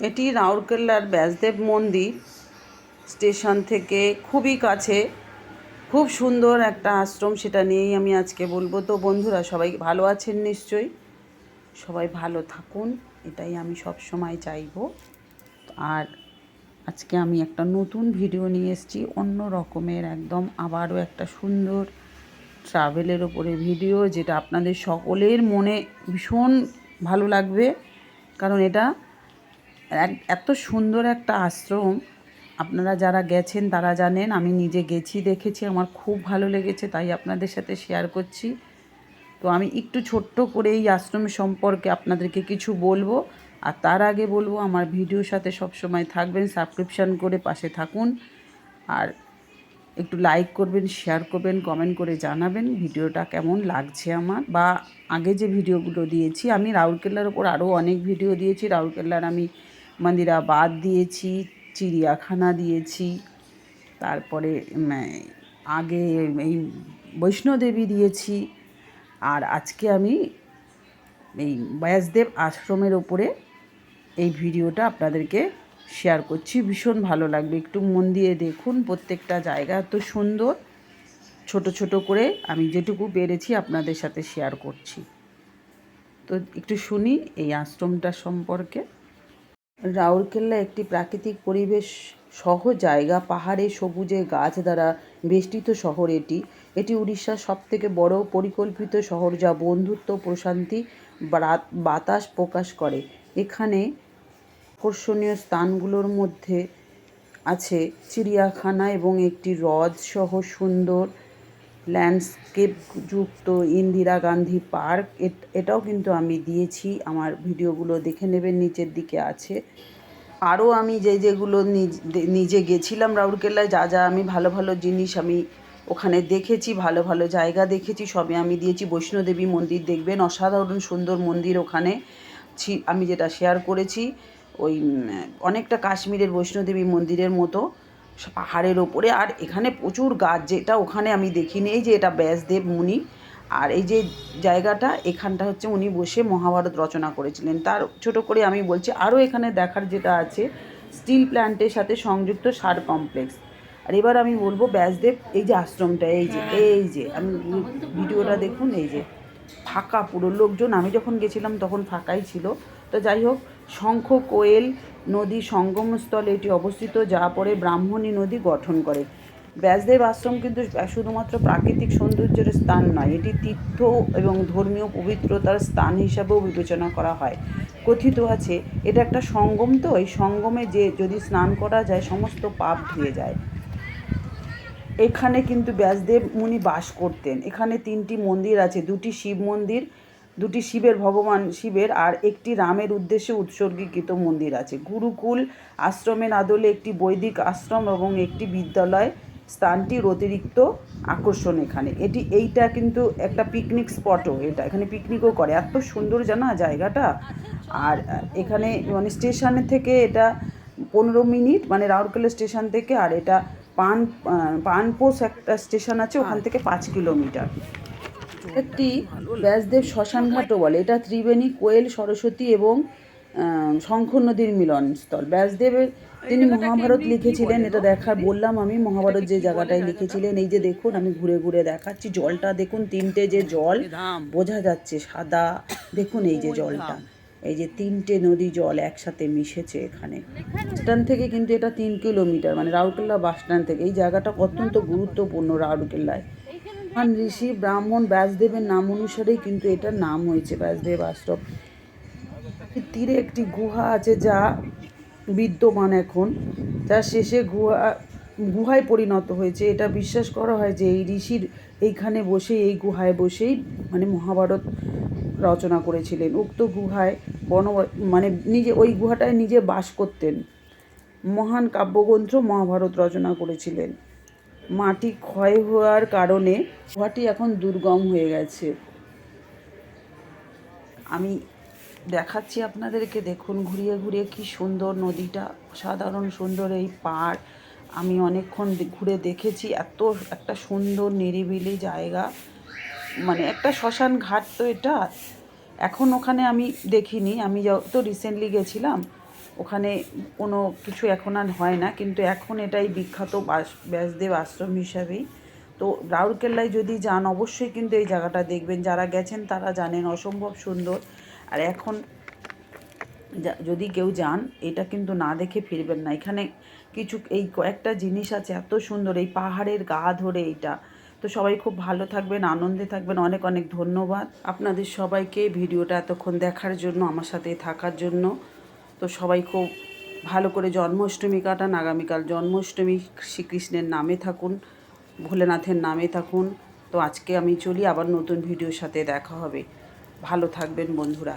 এটি রাউরকেল্লার ব্যাসদেব মন্দির স্টেশন থেকে খুবই কাছে। খুব সুন্দর একটা আশ্রম সেটা নিয়েই আমি আজকে বলব। তো বন্ধুরা, সবাই ভালো আছেন নিশ্চয়ই? সবাই ভালো থাকুন, এটাই আমি সব সময় চাইব। আর আজকে আমি একটা নতুন ভিডিও নিয়ে এসেছি, অন্য রকমের, একদম আবারও একটা সুন্দর ট্রাভেলের ওপরে ভিডিও, যেটা আপনাদের সকলের মনে ভীষণ ভালো লাগবে। কারণ এটা এত সুন্দর একটা আশ্রম। আপনারা যারা গেছেন, তারা জানেন, আমি নিজে গেছি, দেখেছি, আমার খুব ভালো লেগেছে, তাই আপনাদের সাথে শেয়ার করছি। তো আমি একটু ছোট্ট করে এই আশ্রম সম্পর্কে আপনাদেরকে কিছু বলব, আর তার আগে বলব, আমার ভিডিওর সাথে সবসময় থাকবেন সাবস্ক্রিপশান করে পাশে থাকুন, আর একটু লাইক করবেন শেয়ার করবেন কমেন্ট করে জানাবেন ভিডিওটা কেমন লাগছে আমার। বা আগে যে ভিডিওগুলো দিয়েছি, আমি রাউরকেল্লার ওপর আরও অনেক ভিডিও দিয়েছি, রাউরকেল্লার আমি মন্দিরাবাদ দিয়েছি, চিড়িয়াখানা দিয়েছি, তারপরে আগে এই বৈষ্ণোদেবী দিয়েছি, আর আজকে আমি এই ব্যাসদেব আশ্রমের ওপরে এই ভিডিওটা আপনাদেরকে শেয়ার করছি। ভীষণ ভালো লাগবে। একটু মন দিয়ে দেখুন, প্রত্যেকটা জায়গা এত সুন্দর। ছোট ছোট করে আমি যেটুকু পেরেছি আপনাদের সাথে শেয়ার করছি। তো একটু শুনি এই আশ্রমটা সম্পর্কে। রাউরকেল্লা একটি প্রাকৃতিক পরিবেশ সহ জায়গা। পাহাড়ে সবুজে গাছ দ্বারা বেষ্টিত শহর এটি। এটি উড়িষ্যার সবথেকে বড় পরিকল্পিত শহর যা বন্ধুত্ব, প্রশান্তি বাতাস প্রকাশ করে। এখানে আকর্ষণীয় স্থানগুলোর মধ্যে আছে চিড়িয়াখানা এবং একটি হ্রদ সহ সুন্দর ল্যান্ডস্কেপ যুক্ত ইন্দিরা গান্ধী পার্ক। এট- এটাও কিন্তু আমি দিয়েছি। আমার ভিডিওগুলো দেখে নেবেন, নিচের দিকে আছে। আরও আমি যে যেগুলো নিজে গেছিলাম রাউরকেল্লায় যা যা আমি ভালো ভালো জিনিস আমি ওখানে দেখেছি, ভালো ভালো জায়গা দেখেছি সবে আমি দিয়েছি। বৈষ্ণোদেবী মন্দির দেখবেন, অসাধারণ সুন্দর মন্দির ওখানে। আমি যেটা শেয়ার করেছি, ওই অনেকটা কাশ্মীরের বৈষ্ণোদেবী মন্দিরের মতো। পাহাড়ের ওপরে। আর এখানে প্রচুর গাছ যেটা ওখানে আমি দেখিনি। এই যে এটা ব্যাসদেব মুনি। আর এই যে জায়গাটা এখানটা হচ্ছে উনি বসে মহাভারত রচনা করেছিলেন। তার ছোট করে আমি বলছি আরও এখানে দেখার যেটা আছে স্টিল প্ল্যান্টের সাথে সংযুক্ত সার কমপ্লেক্স। আর এবার আমি বলব ব্যাসদেব এই যে আশ্রমটা এই যে এই যে আমি ভিডিওটা দেখুন এই যে। ফাঁকা পুরো। লোকজন, আমি যখন গেছিলাম তখন ফাঁকাই ছিল। তো যাই হোক, শঙ্খ, কোয়েল, নদী সঙ্গমস্থলে এটি অবস্থিত, যা পরে ব্রাহ্মণী নদী গঠন করে। ব্যাসদেব আশ্রম কিন্তু শুধুমাত্র প্রাকৃতিক সৌন্দর্যের স্থান নয়, এটি তীর্থ এবং ধর্মীয় পবিত্রতার স্থান হিসাবেও বিবেচনা করা হয়। কথিত আছে, এটা একটা সঙ্গম তো, এই সঙ্গমে যে যদি স্নান করা যায়, সমস্ত পাপ ধুয়ে যায়। এখানে কিন্তু ব্যাসদেব মুনি বাস করতেন। এখানে তিনটি মন্দির আছে, দুটি শিব মন্দির, দুটি শিবের ভগবান শিবের, আর একটি রামের উদ্দেশ্যে উৎসর্গীকৃত মন্দির আছে। গুরুকুল আশ্রমের আদলে একটি বৈদিক আশ্রম এবং একটি বিদ্যালয় স্থানটির অতিরিক্ত আকর্ষণ এখানে। এটি, এইটা কিন্তু একটা পিকনিক স্পটও এটা। এখানে পিকনিকও করে। এত সুন্দর জানা জায়গাটা? আর এখানে মানে স্টেশনের থেকে এটা পনেরো মিনিট মানে রাউরকেলা স্টেশন থেকে, আর এটা পান পানপোষ একটা স্টেশন আছে ওখান থেকে পাঁচ কিলোমিটার। একটি ব্যাসদেব শ্মশানঘাটও বলে। এটা ত্রিবেণী কোয়েল সরস্বতী এবং শঙ্খ নদীর মিলনস্থল। ব্যাসদেবের তিনি মহাভারত লিখেছিলেন এটা দেখা বললাম আমি। মহাভারত যে জায়গাটায় লিখেছিলেন এই যে দেখুন আমি ঘুরে ঘুরে দেখাচ্ছি। জলটা দেখুন তিনটে যে জল বোঝা যাচ্ছে সাদা। দেখুন এই যে জলটা। এই যে তিনটে নদী জল একসাথে মিশেছে এখানে। স্ট্যান্ড থেকে কিন্তু এটা তিন কিলোমিটার মানে রাউরকেল্লা বাস স্ট্যান্ড থেকে। এই জায়গাটা অত্যন্ত গুরুত্বপূর্ণ রাউরকেল্লায়। মহান ঋষি, ব্রাহ্মণ, ব্যাসদেবের নাম অনুসারেই কিন্তু এটার নাম হয়েছে ব্যাসদেব আশ্রম। তীরে একটি গুহা আছে যা বিদ্যমান এখন। যার শেষে গুহা, গুহায় পরিণত হয়েছে। এটা বিশ্বাস করা হয় যে এই ঋষির এইখানে বসে এই গুহায় বসেই মানে মহাভারত রচনা করেছিলেন। উক্ত গুহায় বন মানে নিজে, ওই গুহাটায় নিজে বাস করতেন। মহান কাব্যগ্রন্থ মহাভারত রচনা করেছিলেন। মাটি ক্ষয় হওয়ার কারণে গুহাটি এখন দুর্গম হয়ে গেছে। আমি দেখাচ্ছি আপনাদেরকে, দেখুন ঘুরিয়ে ঘুরিয়ে কি সুন্দর নদীটা সাধারণ সুন্দর এই পাড়। আমি অনেকক্ষণ ঘুরে দেখেছি, এত একটা সুন্দর নিরিবিলি জায়গা। মানে একটা শ্মশান ঘাট তো এটা। এখন ওখানে আমি দেখিনি। আমি যত রিসেন্টলি গেছিলাম। ওখানে কোনো কিছু এখন আর হয় না। কিন্তু এখন এটাই বিখ্যাত বাস- ব্যাসদেব আশ্রম হিসাবেই। তো রাউরকেল্লায় যদি যান, অবশ্যই কিন্তু এই জায়গাটা দেখবেন। যারা গেছেন, তারা জানেন অসম্ভব সুন্দর। আর এখন যদি কেউ যান, এটা কিন্তু না দেখে ফিরবেন না। এখানে কিছু, এই কয়েকটা জিনিস আছে, এত সুন্দর। এই পাহাড়ের গা ধরে এইটা। তো সবাই খুব ভালো থাকবেন, আনন্দে থাকবেন। অনেক অনেক ধন্যবাদ। আপনাদের সবাইকে ভিডিওটা এতক্ষণ দেখার জন্য, আমার সাথে থাকার জন্য। তো সবাই খুব ভালো করে জন্মাষ্টমী কাটান, আগামীকাল জন্মাষ্টমী শ্রীকৃষ্ণের নামে থাকুন, ভোলেনাথের নামে থাকুন। তো আজকে আমি চলি, আবার নতুন ভিডিওর সাথে দেখা হবে। ভালো থাকবেন বন্ধুরা।